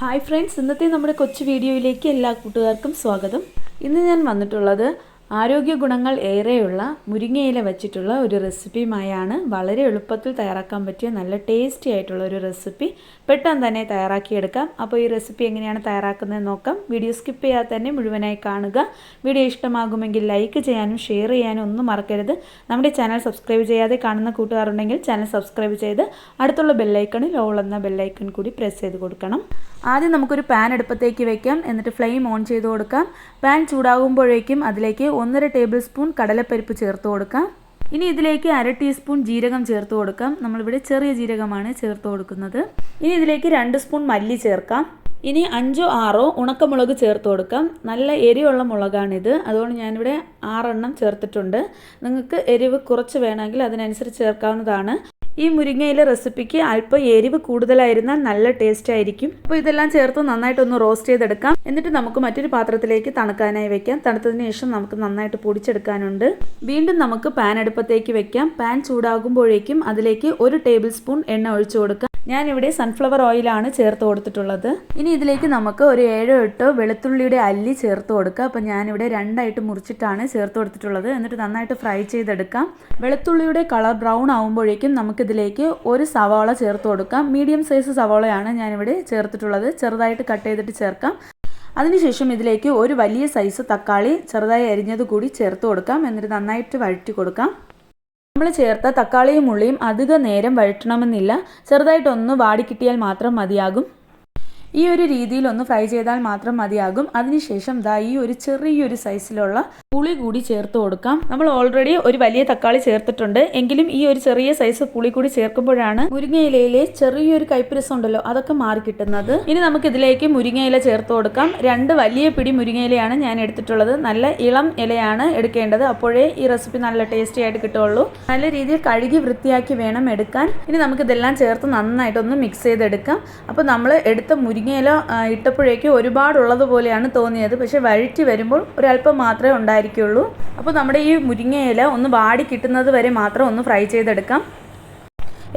Hi friends ഇന്നത്തെ നമ്മുടെ കൊച്ചു വീഡിയോയിലേക്ക് എല്ലാ കൂട്ടുകാർക്കും സ്വാഗതം. ഇന്ന് ഞാൻ വന്നിട്ടുള്ളത് ആരോഗ്യ ഗുണങ്ങൾ ഏറെയുള്ള മുരിങ്ങയില വെച്ചിട്ടുള്ള ഒരു റെസിപ്പിയുമായാണ് വളരെ എളുപ്പത്തിൽ തയ്യാറാക്കാൻ പറ്റിയ നല്ല ടേസ്റ്റി ആയിട്ടുള്ള ഒരു റെസിപ്പി. പെട്ടെന്ന് തന്നെ തയ്യാറാക്കിയെടുക്കാം. അപ്പോൾ ഈ റെസിപ്പി എങ്ങനെയാണ് തയ്യാറാക്കുന്നത് നോക്കാം. വീഡിയോ സ്കിപ്പ് ചെയ്യാതെ തന്നെ മുഴുവനായി കാണുക. വീഡിയോ ഇഷ്ടമാകുമെങ്കിൽ ലൈക്ക് ചെയ്യാനും ഷെയർ ചെയ്യാനും ഒന്നും മറക്കരുത്. നമ്മുടെ ചാനൽ സബ്സ്ക്രൈബ് ചെയ്യാതെ കാണുന്ന കൂട്ടുകാരുണ്ടെങ്കിൽ ചാനൽ സബ്സ്ക്രൈബ് ചെയ്ത് അടുത്തുള്ള ബെല്ലൈക്കണിൽ ഓൾ എന്ന ബെല്ലൈക്കൺ കൂടി പ്രസ് ചെയ്ത് കൊടുക്കണം. ആദ്യം നമുക്കൊരു പാൻ അടുപ്പത്തേക്ക് വയ്ക്കാം എന്നിട്ട് ഫ്ലെയിം ഓൺ ചെയ്ത് കൊടുക്കാം. പാൻ ചൂടാകുമ്പോഴേക്കും അതിലേക്ക് ഒന്നര ടേബിൾ സ്പൂൺ കടലപ്പരിപ്പ് ചേർത്ത് കൊടുക്കാം. ഇനി ഇതിലേക്ക് അര ടീസ്പൂൺ ജീരകം ചേർത്ത് കൊടുക്കാം. നമ്മളിവിടെ ചെറിയ ജീരകമാണ് ചേർത്ത് കൊടുക്കുന്നത്. ഇനി ഇതിലേക്ക് രണ്ട് സ്പൂൺ മല്ലി ചേർക്കാം. ഇനി അഞ്ചോ ആറോ ഉണക്കമുളക് ചേർത്ത് കൊടുക്കാം. നല്ല എരിവുള്ള മുളകാണിത്. അതുകൊണ്ട് ഞാനിവിടെ ആറെണ്ണം ചേർത്തിട്ടുണ്ട്. നിങ്ങൾക്ക് എരിവ് കുറച്ച് വേണമെങ്കിൽ അതിനനുസരിച്ച് ചേർക്കാവുന്നതാണ്. ഈ മുരിങ്ങയിലെ റെസിപ്പിക്ക് അല്പം എരിവ് കൂടുതലായിരുന്നാൽ നല്ല ടേസ്റ്റ് ആയിരിക്കും. അപ്പോൾ ഇതെല്ലാം ചേർത്ത് നന്നായിട്ടൊന്ന് റോസ്റ്റ് ചെയ്തെടുക്കാം. എന്നിട്ട് നമുക്ക് മറ്റൊരു പാത്രത്തിലേക്ക് തണുക്കാനായി വെക്കാം. തണുത്തതിന് ശേഷം നമുക്ക് നന്നായിട്ട് പൊടിച്ചെടുക്കാനുണ്ട്. വീണ്ടും നമുക്ക് പാൻ അടുപ്പത്തേക്ക് വെക്കാം. പാൻ ചൂടാകുമ്പോഴേക്കും അതിലേക്ക് ഒരു ടേബിൾ സ്പൂൺ എണ്ണ ഒഴിച്ചു കൊടുക്കാം. ഞാനിവിടെ സൺഫ്ലവർ ഓയിലാണ് ചേർത്ത് കൊടുത്തിട്ടുള്ളത്. ഇനി ഇതിലേക്ക് നമുക്ക് ഒരു ഏഴോ എട്ടോ വെളുത്തുള്ളിയുടെ അല്ലി ചേർത്ത് കൊടുക്കുക അപ്പം ഞാനിവിടെ രണ്ടായിട്ട് മുറിച്ചിട്ടാണ് ചേർത്ത് കൊടുത്തിട്ടുള്ളത്. എന്നിട്ട് നന്നായിട്ട് ഫ്രൈ ചെയ്തെടുക്കാം. വെളുത്തുള്ളിയുടെ കളർ ബ്രൗൺ ആകുമ്പോഴേക്കും നമുക്കിതിലേക്ക് ഒരു സവാള ചേർത്ത് കൊടുക്കാം. മീഡിയം സൈസ് സവാളയാണ് ഞാനിവിടെ ചേർത്തിട്ടുള്ളത്. ചെറുതായിട്ട് കട്ട് ചെയ്തിട്ട് ചേർക്കാം. അതിനുശേഷം ഇതിലേക്ക് ഒരു വലിയ സൈസ് തക്കാളി ചെറുതായി അരിഞ്ഞത് കൂടി ചേർത്ത് കൊടുക്കാം. എന്നിട്ട് നന്നായിട്ട് വഴറ്റി കൊടുക്കാം. നമ്മൾ ചേർത്ത തക്കാളിയും ഉള്ളിയും അധിക നേരം വഴറ്റണമെന്നില്ല. ചെറുതായിട്ടൊന്ന് വാടിക്കിട്ടിയാൽ മാത്രം മതിയാകും. ഈ ഒരു രീതിയിൽ ഒന്ന് ഫ്രൈ ചെയ്താൽ മാത്രം മതിയാകും. അതിനുശേഷം ദാ ഈ ഒരു ചെറിയൊരു സൈസിലുള്ള പുളി കൂടി ചേർത്ത് കൊടുക്കാം. നമ്മൾ ഓൾറെഡി ഒരു വലിയ തക്കാളി ചേർത്തിട്ടുണ്ട്. എങ്കിലും ഈ ഒരു ചെറിയ സൈസ് പുളി കൂടി ചേർക്കുമ്പോഴാണ് മുരിങ്ങയിലയിലെ ചെറിയൊരു കൈപ്പുരസം ഉണ്ടല്ലോ അതൊക്കെ മാറി കിട്ടുന്നത്. ഇനി നമുക്ക് ഇതിലേക്ക് മുരിങ്ങയില ചേർത്ത് കൊടുക്കാം. രണ്ട് വലിയ പിടി മുരിങ്ങയിലയാണ് ഞാൻ എടുത്തിട്ടുള്ളത്. നല്ല ഇളം ഇലയാണ് എടുക്കേണ്ടത്. അപ്പോഴേ ഈ റെസിപ്പി നല്ല ടേസ്റ്റി ആയിട്ട് കിട്ടുള്ളൂ നല്ല രീതിയിൽ കഴുകി വൃത്തിയാക്കി വേണം എടുക്കാൻ. ഇനി നമുക്ക് ഇതെല്ലാം ചേർത്ത് നന്നായിട്ടൊന്ന് മിക്സ് ചെയ്തെടുക്കാം. അപ്പോൾ നമ്മൾ എടുത്ത മുരിങ്ങയില ഇട്ടപ്പോഴേക്കും ഒരുപാടുള്ളത് പോലെയാണ് തോന്നിയത്. പക്ഷേ വഴറ്റി വരുമ്പോൾ ഒരല്പം മാത്രമേ ഉണ്ടായിരിക്കുള്ളൂ. അപ്പോൾ നമ്മുടെ ഈ മുരിങ്ങയില ഒന്ന് വാടി കിട്ടുന്നത് വരെ മാത്രം ഒന്ന് ഫ്രൈ ചെയ്തെടുക്കാം.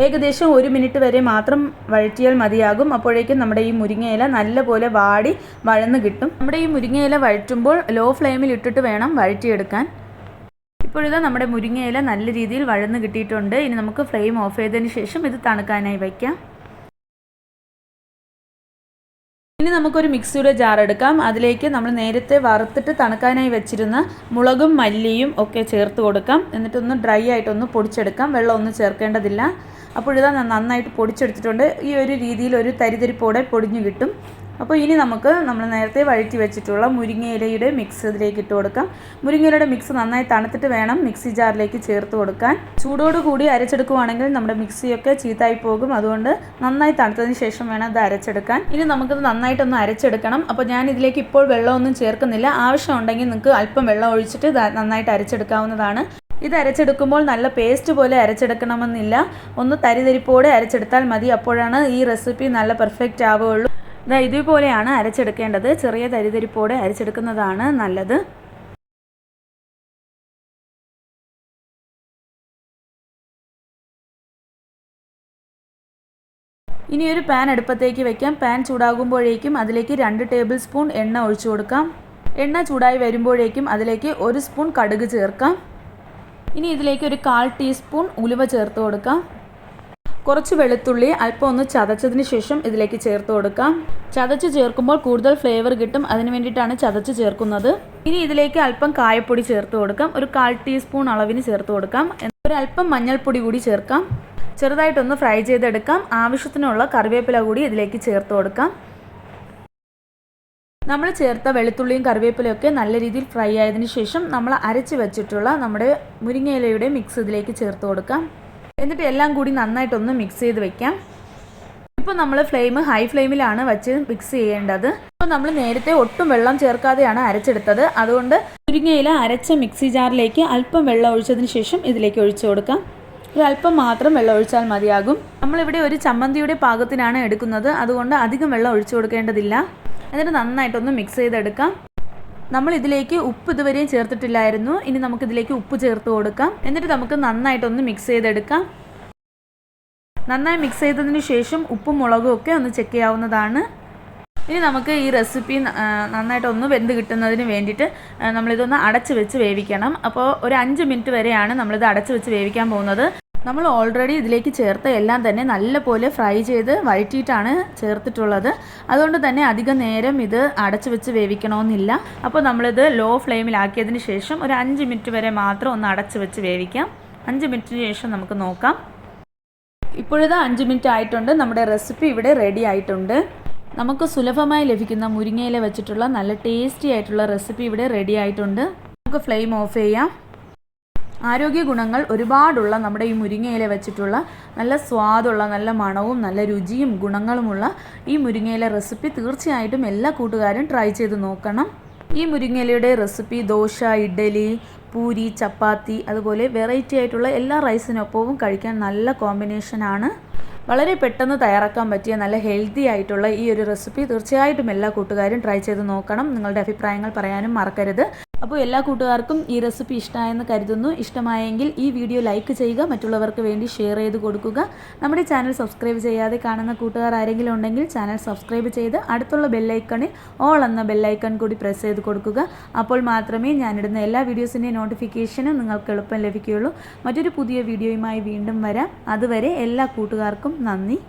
ഏകദേശം ഒരു മിനിറ്റ് വരെ മാത്രം വഴറ്റിയാൽ മതിയാകും. അപ്പോഴേക്കും നമ്മുടെ ഈ മുരിങ്ങയില നല്ലപോലെ വാടി വഴന്ന് കിട്ടും. നമ്മുടെ ഈ മുരിങ്ങയില വഴറ്റുമ്പോൾ ലോ ഫ്ലെയിമിൽ ഇട്ടിട്ട് വേണം വഴറ്റിയെടുക്കാൻ. ഇപ്പോഴിതാ നമ്മുടെ മുരിങ്ങയില നല്ല രീതിയിൽ വഴന്ന് കിട്ടിയിട്ടുണ്ട്. ഇനി നമുക്ക് ഫ്ലെയിം ഓഫ് ചെയ്തതിന് ശേഷം ഇത് തണുക്കാനായി വയ്ക്കാം. ഇനി നമുക്കൊരു മിക്സിയുടെ ജാർ എടുക്കാം. അതിലേക്ക് നമ്മൾ നേരത്തെ വറുത്തിട്ട് തണുക്കാനായി വെച്ചിരുന്ന മുളകും മല്ലിയും ഒക്കെ ചേർത്ത് കൊടുക്കാം. എന്നിട്ടൊന്ന് ഡ്രൈ ആയിട്ടൊന്ന് പൊടിച്ചെടുക്കാം. വെള്ളം ഒന്നും ചേർക്കേണ്ടതില്ല. അപ്പോഴിതാ നന്നായിട്ട് പൊടിച്ചെടുത്തിട്ടുണ്ട്. ഈ ഒരു രീതിയിൽ ഒരു തരിതരിപ്പോടെ പൊടിഞ്ഞു കിട്ടും. അപ്പോൾ ഇനി നമുക്ക് നമ്മൾ നേരത്തെ വഴറ്റി വെച്ചിട്ടുള്ള മുരിങ്ങയിലയുടെ മിക്സ് ഇതിലേക്ക് ഇട്ട് കൊടുക്കാം. മുരിങ്ങയിലയുടെ മിക്സ് നന്നായി തണുത്തിട്ട് വേണം മിക്സി ജാറിലേക്ക് ചേർത്ത് കൊടുക്കാൻ. ചൂടോടുകൂടി അരച്ചെടുക്കുവാണെങ്കിൽ നമ്മുടെ മിക്സിയൊക്കെ ചീത്തായി പോകും. അതുകൊണ്ട് നന്നായി തണുത്തതിന് ശേഷം വേണം അത് അരച്ചെടുക്കാൻ. ഇനി നമുക്കത് നന്നായിട്ടൊന്ന് അരച്ചെടുക്കണം. അപ്പോൾ ഞാൻ ഇതിലേക്ക് ഇപ്പോൾ വെള്ളമൊന്നും ചേർക്കുന്നില്ല. ആവശ്യമുണ്ടെങ്കിൽ നിങ്ങൾക്ക് അല്പം വെള്ളം ഒഴിച്ചിട്ട് നന്നായിട്ട് അരച്ചെടുക്കാവുന്നതാണ്. ഇത് അരച്ചെടുക്കുമ്പോൾ നല്ല പേസ്റ്റ് പോലെ അരച്ചെടുക്കണമെന്നില്ല. ഒന്ന് തരിതരിപ്പോടെ അരച്ചെടുത്താൽ മതി. അപ്പോഴാണ് ഈ റെസിപ്പി നല്ല പെർഫെക്റ്റ് ആവുകയുള്ളൂ. ഇതുപോലെയാണ് അരച്ചെടുക്കേണ്ടത്. ചെറിയ തരിതരിപ്പോടെ അരച്ചെടുക്കുന്നതാണ് നല്ലത്. ഇനി ഒരു പാൻ അടുപ്പത്തേക്ക് വെക്കാം. പാൻ ചൂടാകുമ്പോഴേക്കും അതിലേക്ക് രണ്ട് ടേബിൾ സ്പൂൺ എണ്ണ ഒഴിച്ചു കൊടുക്കാം. എണ്ണ ചൂടായി വരുമ്പോഴേക്കും അതിലേക്ക് ഒരു സ്പൂൺ കടുക് ചേർക്കാം. ഇനി ഇതിലേക്ക് ഒരു കാൽ ടീസ്പൂൺ ഉലുവ ചേർത്ത് കൊടുക്കാം. കുറച്ച് വെളുത്തുള്ളി അല്പം ഒന്ന് ചതച്ചതിന് ശേഷം ഇതിലേക്ക് ചേർത്ത് കൊടുക്കാം. ചതച്ച് ചേർക്കുമ്പോൾ കൂടുതൽ ഫ്ലേവർ കിട്ടും. അതിന് വേണ്ടിയിട്ടാണ് ചതച്ച് ചേർക്കുന്നത്. ഇനി ഇതിലേക്ക് അല്പം കായപ്പൊടി ചേർത്ത് കൊടുക്കാം. ഒരു കാൽ ടീസ്പൂൺ അളവിന് ചേർത്ത് കൊടുക്കാം. ഒരു അല്പം മഞ്ഞൾപ്പൊടി കൂടി ചേർക്കാം. ചെറുതായിട്ടൊന്ന് ഫ്രൈ ചെയ്തെടുക്കാം. ആവശ്യത്തിനുള്ള കറിവേപ്പില കൂടി ഇതിലേക്ക് ചേർത്ത് കൊടുക്കാം. നമ്മൾ ചേർത്ത വെളുത്തുള്ളിയും കറിവേപ്പിലയും ഒക്കെ നല്ല രീതിയിൽ ഫ്രൈ ആയതിനു ശേഷം നമ്മൾ അരച്ച് വെച്ചിട്ടുള്ള നമ്മുടെ മുരിങ്ങയിലയുടെ മിക്സ് ഇതിലേക്ക് ചേർത്ത് കൊടുക്കാം. എന്നിട്ട് എല്ലാം കൂടി നന്നായിട്ടൊന്ന് മിക്സ് ചെയ്ത് വെക്കാം. ഇപ്പോൾ നമ്മൾ ഫ്ലെയിം ഹൈ ഫ്ലെയിമിലാണ് വെച്ച് മിക്സ് ചെയ്യേണ്ടത്. അപ്പോൾ നമ്മൾ നേരത്തെ ഒട്ടും വെള്ളം ചേർക്കാതെയാണ് അരച്ചെടുത്തത്. അതുകൊണ്ട് മുരിങ്ങയില അരച്ച മിക്സി ജാറിലേക്ക് അല്പം വെള്ളം ഒഴിച്ചതിന് ശേഷം ഇതിലേക്ക് ഒഴിച്ചു കൊടുക്കാം. ഒരു അല്പം മാത്രം വെള്ളം ഒഴിച്ചാൽ മതിയാകും. നമ്മളിവിടെ ഒരു ചമ്മന്തിയുടെ പാകത്തിനാണ് എടുക്കുന്നത്. അതുകൊണ്ട് അധികം വെള്ളം ഒഴിച്ചു കൊടുക്കേണ്ടതില്ല. എന്നിട്ട് നന്നായിട്ടൊന്ന് മിക്സ് ചെയ്തെടുക്കാം. നമ്മൾ ഇതിലേക്ക് ഉപ്പ് ഇതുവരെയും ചേർത്തിട്ടില്ലായിരുന്നു. ഇനി നമുക്ക് ഇതിലേക്ക് ഉപ്പ് ചേർത്ത് കൊടുക്കാം. എന്നിട്ട് നമുക്ക് നന്നായിട്ടൊന്ന് മിക്സ് ചെയ്തെടുക്കാം. നന്നായി മിക്സ് ചെയ്തതിന് ശേഷം ഉപ്പും മുളകും ഒക്കെ ഒന്ന് ചെക്ക് ചെയ്യാവുന്നതാണ്. ഇനി നമുക്ക് ഈ റെസിപ്പി നന്നായിട്ടൊന്ന് വെന്ത് കിട്ടുന്നതിന് വേണ്ടിയിട്ട് നമ്മളിതൊന്ന് അടച്ച് വെച്ച് വേവിക്കണം. അപ്പോൾ ഒരു അഞ്ച് മിനിറ്റ് വരെയാണ് നമ്മളിത് അടച്ച് വെച്ച് വേവിക്കാൻ പോകുന്നത്. നമ്മൾ ഓൾറെഡി ഇതിലേക്ക് ചേർത്ത എല്ലാം തന്നെ നല്ലപോലെ ഫ്രൈ ചെയ്ത് വഴറ്റിയിട്ടാണ് ചേർത്തിട്ടുള്ളത്. അതുകൊണ്ട് തന്നെ അധികം നേരം ഇത് അടച്ചു വെച്ച് വേവിക്കണമെന്നില്ല. അപ്പോൾ നമ്മളിത് ലോ ഫ്ലെയിമിലാക്കിയതിന് ശേഷം ഒരു അഞ്ച് മിനിറ്റ് വരെ മാത്രം ഒന്ന് അടച്ച് വെച്ച് വേവിക്കാം. അഞ്ച് മിനിറ്റിന് ശേഷം നമുക്ക് നോക്കാം. ഇപ്പോഴത് അഞ്ച് മിനിറ്റ് ആയിട്ടുണ്ട്. നമ്മുടെ റെസിപ്പി ഇവിടെ റെഡി ആയിട്ടുണ്ട്. നമുക്ക് സുലഭമായി ലഭിക്കുന്ന മുരിങ്ങയില വെച്ചിട്ടുള്ള നല്ല ടേസ്റ്റി ആയിട്ടുള്ള റെസിപ്പി ഇവിടെ റെഡി ആയിട്ടുണ്ട്. നമുക്ക് ഫ്ലെയിം ഓഫ് ചെയ്യാം. ആരോഗ്യ ഗുണങ്ങൾ ഒരുപാടുള്ള നമ്മുടെ ഈ മുരിങ്ങയില വെച്ചിട്ടുള്ള നല്ല സ്വാദുള്ള നല്ല മണവും നല്ല രുചിയും ഗുണങ്ങളുമുള്ള ഈ മുരിങ്ങയില റെസിപ്പി തീർച്ചയായിട്ടും എല്ലാ കൂട്ടുകാരും ട്രൈ ചെയ്ത് നോക്കണം. ഈ മുരിങ്ങയിലയുടെ റെസിപ്പി ദോശ ഇഡ്ഡലി പൂരി ചപ്പാത്തി അതുപോലെ വെറൈറ്റി ആയിട്ടുള്ള എല്ലാ റൈസിനൊപ്പവും കഴിക്കാൻ നല്ല കോമ്പിനേഷനാണ് വളരെ പെട്ടെന്ന് തയ്യാറാക്കാൻ പറ്റിയ നല്ല ഹെൽത്തി ആയിട്ടുള്ള ഈ ഒരു റെസിപ്പി തീർച്ചയായിട്ടും എല്ലാ കൂട്ടുകാരും ട്രൈ ചെയ്ത് നോക്കണം. നിങ്ങളുടെ അഭിപ്രായങ്ങൾ പറയാനും മറക്കരുത്. അപ്പോൾ എല്ലാ കൂട്ടുകാർക്കും ഈ റെസിപ്പി ഇഷ്ടമായെന്ന് കരുതുന്നു. ഇഷ്ടമായെങ്കിൽ ഈ വീഡിയോ ലൈക്ക് ചെയ്യുക മറ്റുള്ളവർക്ക് വേണ്ടി ഷെയർ ചെയ്ത് കൊടുക്കുക. നമ്മുടെ ചാനൽ സബ്സ്ക്രൈബ് ചെയ്യാതെ കാണുന്ന കൂട്ടുകാർ ആരെങ്കിലും ഉണ്ടെങ്കിൽ ചാനൽ സബ്സ്ക്രൈബ് ചെയ്ത് അടുത്തുള്ള ബെല്ലൈക്കണിൽ ഓൾ എന്ന ബെല്ലൈക്കൺ കൂടി പ്രസ് ചെയ്ത് കൊടുക്കുക. അപ്പോൾ മാത്രമേ ഞാനിടുന്ന എല്ലാ വീഡിയോസിന്റെയും നോട്ടിഫിക്കേഷനും നിങ്ങൾക്ക് എളുപ്പം ലഭിക്കുകയുള്ളൂ. മറ്റൊരു പുതിയ വീഡിയോയുമായി വീണ്ടും വരാം. അതുവരെ എല്ലാ കൂട്ടുകാർക്കും നന്ദി.